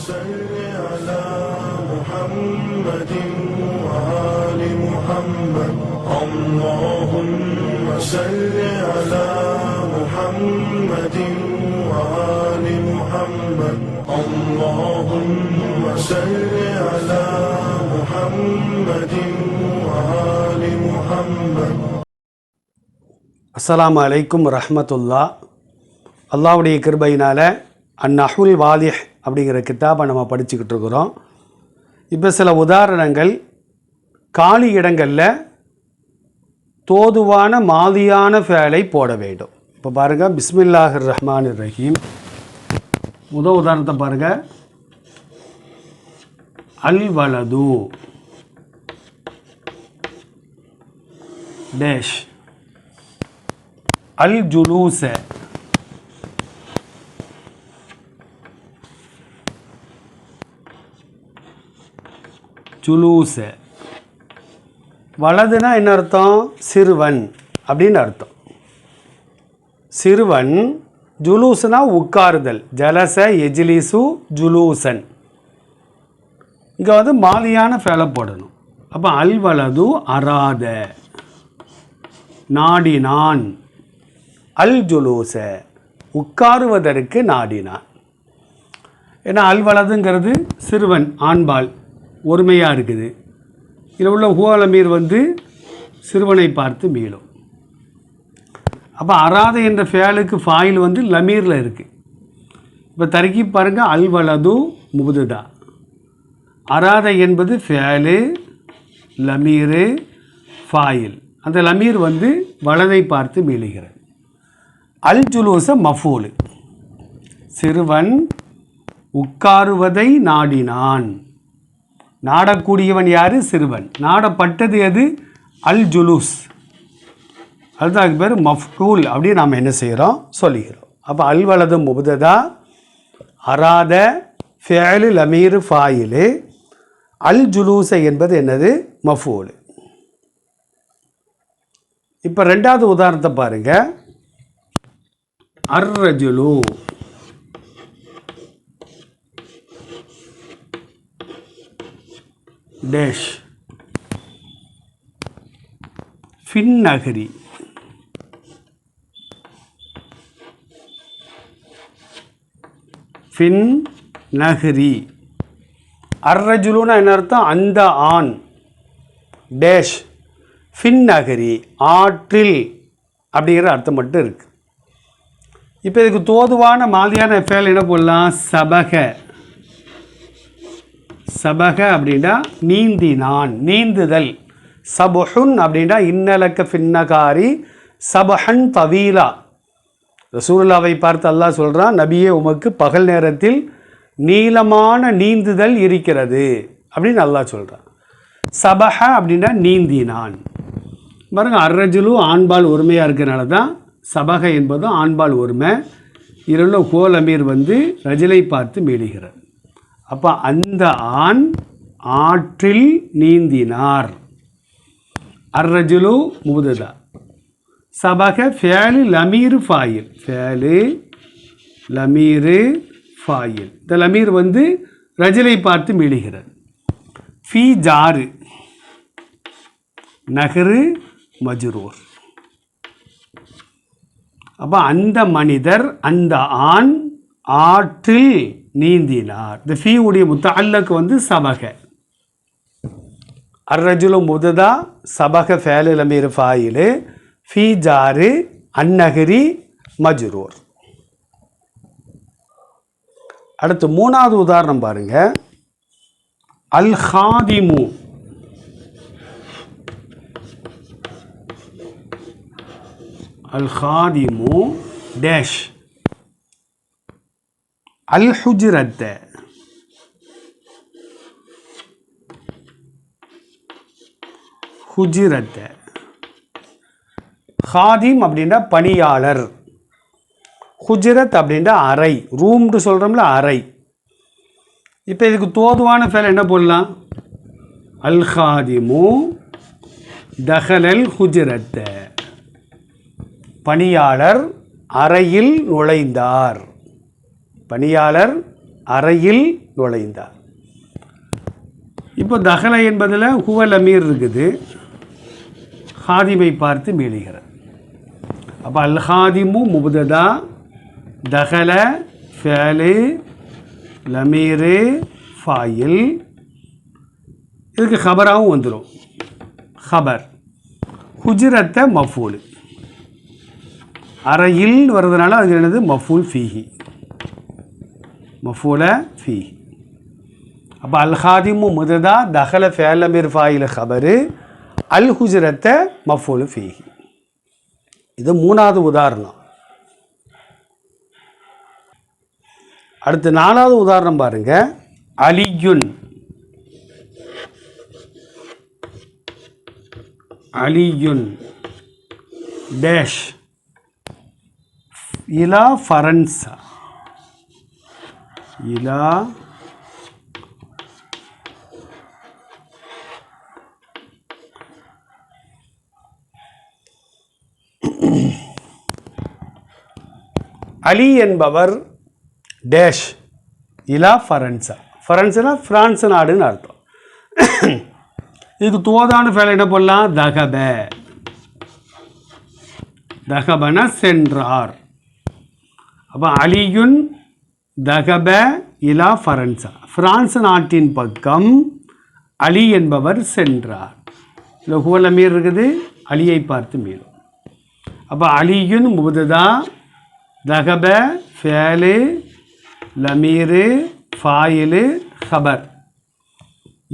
صل على محمد وآل محمد اللهم صل على محمد وآل محمد اللهم صل على محمد وآل محمد அஸ்ஸலாமு அலைக்கும் ரஹ்மத்துல்லா அல்லாவுடைய கிருபையினால் அந்நஹுல் வாலிஹ் அப்படிங்கிற கித்தாபை நம்ம படிச்சுக்கிட்டு இருக்கிறோம். இப்போ சில உதாரணங்கள் காலி இடங்களில் தோதுவான மாதியான ஃபேலை போட வேண்டும். இப்போ பாருங்கள் பிஸ்மில்லாஹிர் ரஹ்மான் ரஹீம். முதல் உதாரணத்தை பாருங்கள் அல் வலது. டேஷ். அல் ஜுலூச ஜுலூச வலதுனா என்ன அர்த்தம்? சிறுவன் அப்படின்னு அர்த்தம். சிறுவன் ஜுலூஸ்னா உட்காருதல். ஜலச எஜிலிசு ஜுலூசன். இங்கே வந்து மாலியான ஃபேலை போடணும். அப்போ அல்வலது அராத. நாடினான். அல் ஜுலூச. உட்காருவதற்கு நாடினான். ஏன்னா அல்வலதுங்கிறது சிறுவன் ஆண்பால். ஒருமையாக இருக்குது. இதில் உள்ள ஹுவலமீர் வந்து சிறுவனை பார்த்து மீளும் அப்போ அராத என்ற ஃபேலுக்கு ஃபாயில் வந்து லமீரில் இருக்குது இப்போ தருக்கி பாருங்கள் அல்வலது முபுதுதா. அராத என்பது ஃபேலு லமீரு ஃபாயில். அந்த லமீர் வந்து வலதை பார்த்து மீளுகிறது அல் ஜுலூச மஃபூலு. சிறுவன் உட்காருவதை நாடினான். நாடக்கூடியவன் யார்? சிறுவன். நாடப்பட்டது எது? அல் ஜுலூஸ். அதுதான் அதுக்கு பேர் மஃப்டூல் அப்படின்னு நாம் என்ன செய்கிறோம் சொல்லுகிறோம் அப்போ அல் வலது முபததா? அராத ஃபேலு லமீரு ஃபாயிலு. அல் ஜுலூசை என்பது என்னது? மஃபூலு. இப்போ ரெண்டாவது உதாரணத்தை பாருங்கள் அர்ரஜுலு. டேஷ் ஃபின் நகரி ஃபின் நகரி அர்ரஜுலுனா என்ன அர்த்தம் அந்த ஆண் டேஷ் ஃபின் நகரி ஆற்றில் அப்படிங்கிற அர்த்தம் மட்டும் இருக்குது இப்போ இதுக்கு தோதுவான மாதிரியான ஃபேல் என்ன போடலாம்? சபக. சபக அப்படின்னா நீந்தினான் நீந்துதல். சபுஹுன் அப்படின்னா இன்னலக்க ஃபின்னகாரி சபஹன் தவீலா. ரசூல்லாவை பார்த்து அல்லாஹ் சொல்கிறான் நபியே உமக்கு பகல் நேரத்தில் நீளமான நீந்துதல் இருக்கிறது. அப்படின்னு அல்லாஹ் சொல்கிறான் சபஹ அப்படின்னா நீந்தினான். பாருங்க அர்ரஜுலு ஆண்பால் ஒருமையாக இருக்கிறனால தான் சபக என்பதும் ஆண்பால் ஒருமை. இதில் உள்ள கோலமீர் வந்து ரஜிலை பார்த்து மீடுகிறார் அப்போ அந்த ஆண் ஆற்றில் நீந்தினார். அர்ரஜுலு முபுததா சபக ஃபேலு லமீரு ஃபாயில். ஃபேலு லமீரு ஃபாயில். இந்த லமீர் வந்து ரஜிலை பார்த்து மீளுகிறது ஃபி ஜாரு. நகரு மஜுரூர். அப்போ அந்த மனிதர் அந்த ஆண் ஆற்றில் நீந்தினார். இந்த ஃபீவுடைய உடைய முத்தல்லக்கு வந்து சபக. அர்ரஜுலு முததா சபக ஃபேலிலமீர் ஃபாயிலு ஃபீ ஜாரு அந்நகரி மஜ்ரூர். அடுத்து மூணாவது உதாரணம் பாருங்க. அல் ஹாதிமு அல் ஹாதிமு டேஷ். அல் ஹுஜ்ரத்த. ஹுஜ்ரத்த ஹாதிம் அப்படின்னா பணியாளர். ஹுஜ்ரத் அப்படின்னா அறை. ரூம்னு சொல்கிறோம்ல அறை. இப்போ இதுக்கு தோதுவான ஃபேல் என்ன போடலாம்? அல் ஹாதிமு தஹலல் ஹுஜிரத்த பணியாளர் அறையில் நுழைந்தார். பணியாளர் அறையில் நுழைந்தார். இப்போ தகலை என்பதில் ஹுவல் அமீர் இருக்குது. ஹாதிமை பார்த்து மீளுகிறார். அப்போ அல் ஹாதிமு முபுததா தகல ஃபேலு லமீரு ஃபாயில். இதுக்கு ஹபராகவும் வந்துடும் ஹபர். ஹுஜ்ரத்தை மஃபூலு. அறையில் வர்றதுனால அது என்னது? மஃபூல் ஃபீஹி. மஃபூல ஃபி அப்போ அல் ஹாதிமு முததா தஹல ஃபேலமிர் ஃபாயில ஹபரு அல் ஹுஜரத்தை மஃபூல் ஃபீஹி இது மூணாவது உதாரணம் அடுத்து நாலாவது உதாரணம் பாருங்க அலியுன் அலியுன் டேஷ் இலா ஃபரன்சா இலா அலி என்பவர் டேஷ் இலா ஃபரன்சா ஃபரன்ஸ்னா பிரான்ஸ் நாடுன்னு அர்த்தம் இதுக்கு தோதான ஃபேல என்ன பண்ணலாம் தகப தகபன சென்றார் அப்போ அலியுன் தகப இலா ஃபரன்சா பிரான்ஸ் நாட்டின் பக்கம் அலி என்பவர் சென்றார். இந்த ஹுவல் மீர் இருக்குது அலியை பார்த்து மீறும். அப்போ அலியுன் முதுதா தகப ஃபேலு லமீரு ஃபாயிலு ஹபர்.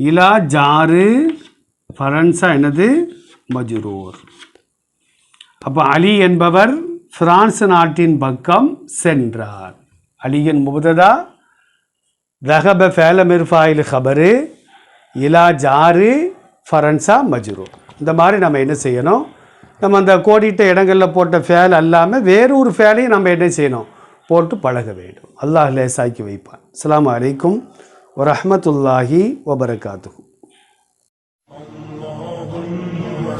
இலா ஜாரு ஃபரன்சா என்னது மஜுரூர். அப்போ அலி என்பவர் பிரான்ஸ் நாட்டின் பக்கம் சென்றார். அலியின் முபததா தகப ஃபேலமிர் ஃபாயில் ஹபரு இலா ஜாரு ஃபரன்சா மஜ்ரூர் இந்த மாதிரி நம்ம என்ன செய்யணும் நம்ம அந்த கோடிட்ட இடங்களில் போட்ட ஃபேல் அல்லாமல் வேறு ஒரு ஃபேலையும் நம்ம என்ன செய்யணும் போட்டு பழக வேண்டும் அல்லாஹ் லேசாக்கி வைப்பான் அஸ்ஸலாமு அலைக்கும் வரஹ்மத்துல்லாஹி வபரகாத்துஹு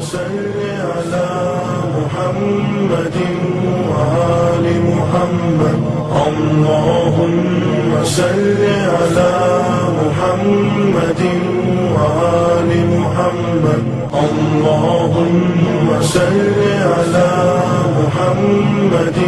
صل على محمد اللهم صل على محمد وآل محمد. اللهم صل على محمد